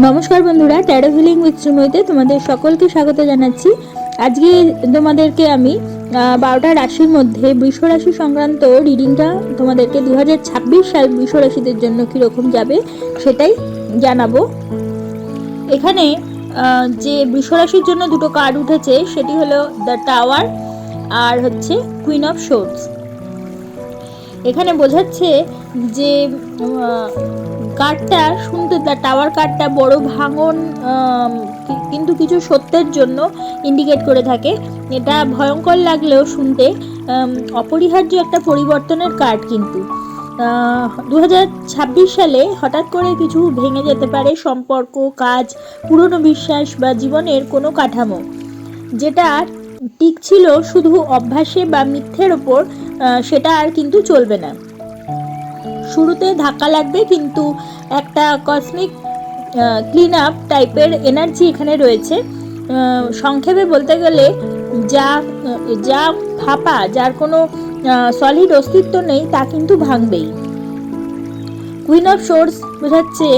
নমস্কার বন্ধুরা taro healing with শ্রীময়ীতে তোমাদের সকলকে স্বাগত জানাচ্ছি। আজকে তোমাদেরকে আমি বারোটা রাশির মধ্যে বৃষ রাশি সংক্রান্ত রিডিংটা তোমাদেরকে দু হাজার ছাব্বিশ সাল বৃষ রাশিদের জন্য কীরকম যাবে সেটাই জানাব। এখানে যে বৃষ রাশির জন্য দুটো কার্ড উঠেছে, সেটি হলো দ্য টাওয়ার আর হচ্ছে কুইন অফ শোর্টস এখানে বোঝাচ্ছে যে কার্ডটা শুনতে টাওয়ার কাঠটা বড় ভাঙন কিন্তু কিছু সত্যের জন্য ইন্ডিকেট করে থাকে। এটা ভয়ঙ্কর লাগলেও শুনতে অপরিহার্য একটা পরিবর্তনের কার্ড কিন্তু। দু সালে হঠাৎ করে কিছু ভেঙে যেতে পারে সম্পর্ক, কাজ, পুরনো বিশ্বাস বা জীবনের কোনো কাঠামো। যেটা টিক ছিল শুধু অভ্যাসে বা মিথ্যের ওপর সেটা আর কিন্তু চলবে না। শুরুতে ধাক্কা লাগবে, কিন্তু একটা কসমিক ক্লিন আপ টাইপের এনার্জি এখানে রয়েছে। সংক্ষেপে বলতে গেলে যা যা ফাঁপা, যার কোনো সলিড অস্তিত্ব নেই, তা কিন্তু ভাঙবেই। কুইন অফ সোর্স বোঝাচ্ছে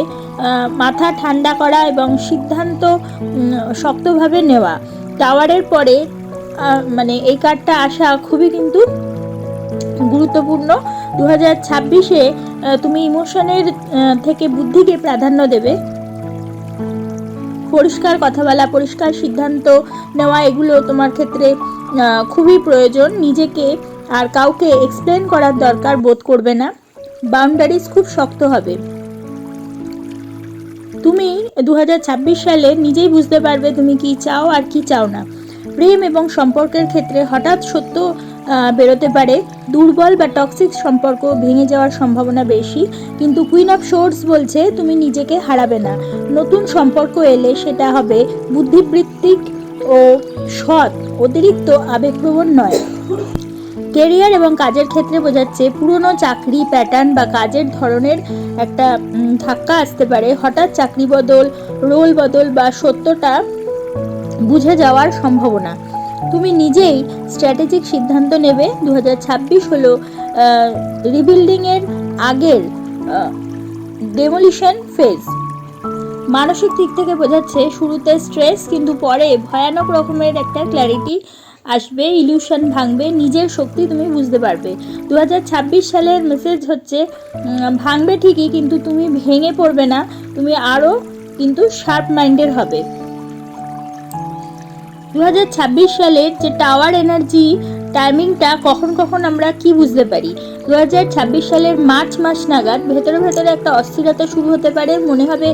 মাথা ঠান্ডা করা এবং সিদ্ধান্ত শক্তভাবে নেওয়া। টাওয়ারের পরে মানে এই কার্ডটা আসা খুবই কিন্তু গুরুত্বপূর্ণ। দু হাজার তুমি ইমোশনের থেকে বুদ্ধিকে প্রাধান্য দেবে। পরিষ্কার কথা বলা, পরিষ্কার সিদ্ধান্ত নেওয়া, এগুলো তোমার ক্ষেত্রে খুবই প্রয়োজন। নিজেকে আর কাউকে এক্সপ্লেন করার দরকার বোধ করবে না। বাউন্ডারিজ খুব শক্ত হবে। তুমি দু সালে নিজেই বুঝতে পারবে তুমি কি চাও আর কি চাও না। প্রেম এবং সম্পর্কের ক্ষেত্রে হঠাৎ সত্য বেরোতে পারে। দুর্বল বা টক্সিক সম্পর্ক ভেঙে যাওয়ার সম্ভাবনা বেশি। কিন্তু কুইন অফ শোর্স বলছে, তুমি নিজেকে হারাবে না। নতুন সম্পর্ক এলে সেটা হবে বুদ্ধিবৃত্তিক ও সৎ, অতিরিক্ত আবেগপ্রবণ নয়। কেরিয়ার এবং কাজের ক্ষেত্রে বোঝাচ্ছে, পুরনো চাকরি প্যাটার্ন বা কাজের ধরনের একটা ধাক্কা আসতে পারে। হঠাৎ চাকরি বদল রোল বদল বা সত্যটা বুঝে যাওয়ার সম্ভাবনা। তুমি নিজেই স্ট্র্যাটেজিক সিদ্ধান্ত নেবে। দু হাজার ছাব্বিশ হলো রিবিল্ডিংয়ের আগের ডেমোলিশন ফেজ মানসিক দিক থেকে বোঝাচ্ছে শুরুতে স্ট্রেস কিন্তু পরে ভয়ানক রকমের একটা ক্ল্যারিটি আসবে ইলিউশন ভাঙবে, নিজের শক্তি তুমি বুঝতে পারবে। দু হাজার ছাব্বিশ সালের মেসেজ হচ্ছে ভাঙবে ঠিকই, কিন্তু তুমি ভেঙে পড়বে না, তুমি আরও কিন্তু শার্প মাইন্ডের হবে। দু হাজার ছাব্বিশ সালের যে টাওয়ার এনার্জি টাইমিংটা কখন কখন আমরা কি বুঝতে পারি? দু হাজার ছাব্বিশ সালের মার্চ মাস নাগাদ ভেতরে ভেতরে একটা অস্থিরতা শুরু হতে পারে, মনে হবে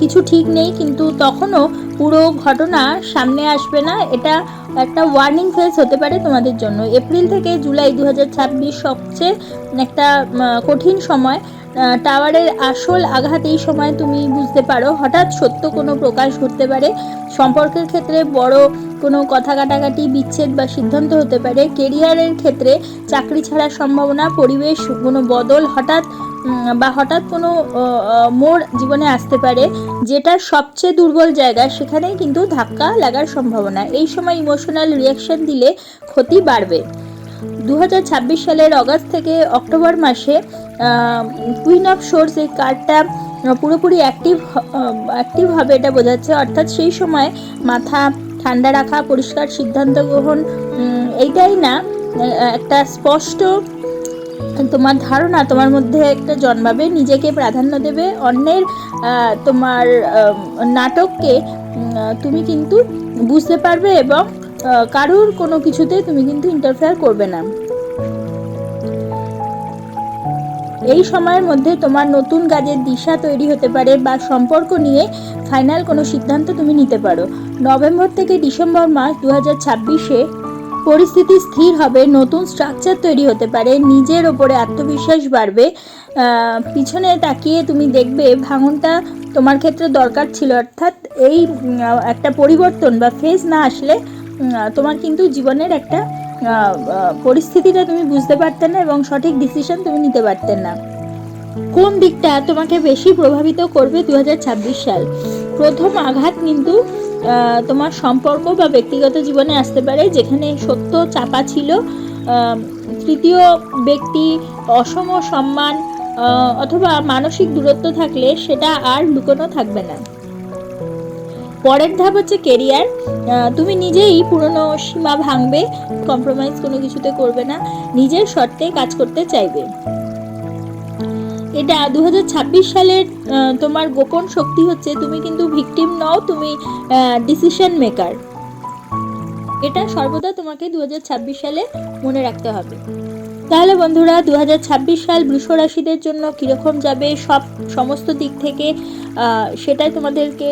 কিছু ঠিক নেই, কিন্তু তখনও পুরো ঘটনা সামনে আসবে না। এটা একটা ওয়ার্নিং ফেজ হতে পারে তোমাদের জন্য। এপ্রিল থেকে জুলাই দু হাজার ছাব্বিশ সবচেয়ে একটা কঠিন সময়। টাওয়ারের আসল আঘাত এই সময় তুমি বুঝতে পারো। হঠাৎ সত্য কোনো প্রকাশ ঘটতে পারে। সম্পর্কের ক্ষেত্রে বড় কোনো কথা কাটাকাটি, বিচ্ছেদ বা সিদ্ধান্ত হতে পারে। কেরিয়ারের ক্ষেত্রে চাকরি ছাড়ার সম্ভাবনা, পরিবেশ, কোনো বদল হঠাৎ বা হঠাৎ কোনো মোড় জীবনে আসতে পারে। যেটা সবচেয়ে দুর্বল জায়গা, সেখানেই কিন্তু ধাক্কা লাগার সম্ভাবনা। এই সময় ইমোশনাল রিয়াকশন দিলে ক্ষতি বাড়বে। দু হাজার ছাব্বিশ সালের অগাস্ট থেকে অক্টোবর মাসে কুইন অফ সোর্স এই কার্ডটা পুরোপুরি অ্যাক্টিভ অ্যাক্টিভ হবে এটা বোঝাচ্ছে। অর্থাৎ সেই সময় মাথা ঠান্ডা রাখা, পরিষ্কার সিদ্ধান্ত গ্রহণ এইটাই না একটা স্পষ্ট তোমার ধারণা তোমার মধ্যে একটা জন্মাবে, নিজেকে প্রাধান্য দেবে, অন্যের তোমার নাটককে তুমি কিন্তু বুঝতে পারবে এবং কারুর কোনো কিছুতে তুমি কিন্তু ইন্টারফেয়ার করবে না। এই সময়ের মধ্যে তোমার নতুন কাজের দিশা তৈরি হতে পারে বা সম্পর্ক নিয়ে ফাইনাল কোনো সিদ্ধান্ত তুমি নিতে পারো। নভেম্বর থেকে ডিসেম্বর মাস দু হাজার ছাব্বিশে পরিস্থিতি স্থির হবে, নতুন স্ট্রাকচার তৈরি হতে পারে, নিজের ওপরে আত্মবিশ্বাস বাড়বে পিছনে তাকিয়ে তুমি দেখবে ভাঙনটা তোমার ক্ষেত্রে দরকার ছিল। অর্থাৎ এই একটা পরিবর্তন বা ফেজ না আসলে তোমার কিন্তু জীবনের একটা পরিস্থিতিটা তুমি বুঝতে পারতে না এবং সঠিক ডিসিশন তুমি নিতে পারতে না। কোন দিকটা তোমাকে বেশি প্রভাবিত করবে দু হাজার ছাব্বিশ সাল? প্রথম আঘাত কিন্তু তোমার সম্পর্ক বা ব্যক্তিগত জীবনে আসতে পারে, যেখানে সত্য চাপা ছিল। তৃতীয় ব্যক্তি অসম সম্মান অথবা মানসিক দূরত্ব থাকলে সেটা আর লুকোনো থাকবে না। পরের ধাপ হচ্ছে কেরিয়ার তুমি নিজেই পুরনো সীমা ভাঙবে কম্প্রোমাইজ কোনো কিছুতে করবে না, নিজের শর্তে কাজ করতে চাইবে। এটা দু হাজার ছাব্বিশ সালের তোমার গোপন শক্তি হচ্ছে তুমি কিন্তু ভিকটিম নও, তুমি ডিসিশন মেকার এটা সর্বদা তোমাকে দু হাজার ছাব্বিশ সালে মনে রাখতে হবে। তাহলে বন্ধুরা দু হাজার ছাব্বিশ সাল বৃষ রাশিদের জন্য কীরকম যাবে? সব সমস্ত দিক থেকে সেটাই তোমাদেরকে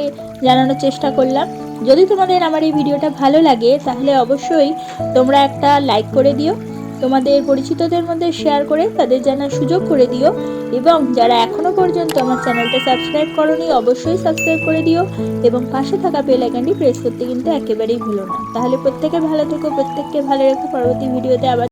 জানানোর চেষ্টা করলাম। যদি তোমাদের আমার এই ভিডিওটা ভালো লাগে, তাহলে অবশ্যই তোমরা একটা লাইক করে দিও। তোমাদের পরিচিতদের মধ্যে শেয়ার করে তাদের জানার সুযোগ করে দিও। এবং যারা এখনও পর্যন্ত আমার চ্যানেলটা সাবস্ক্রাইব করনি, অবশ্যই সাবস্ক্রাইব করে দিও। এবং পাশে থাকা বেল আইকনটি প্রেস করতে কিন্তু একেবারেই ভুলো না। তাহলে প্রত্যেকে ভালো থেকো, প্রত্যেককে ভালো রেখো। পরবর্তী ভিডিওতে আবার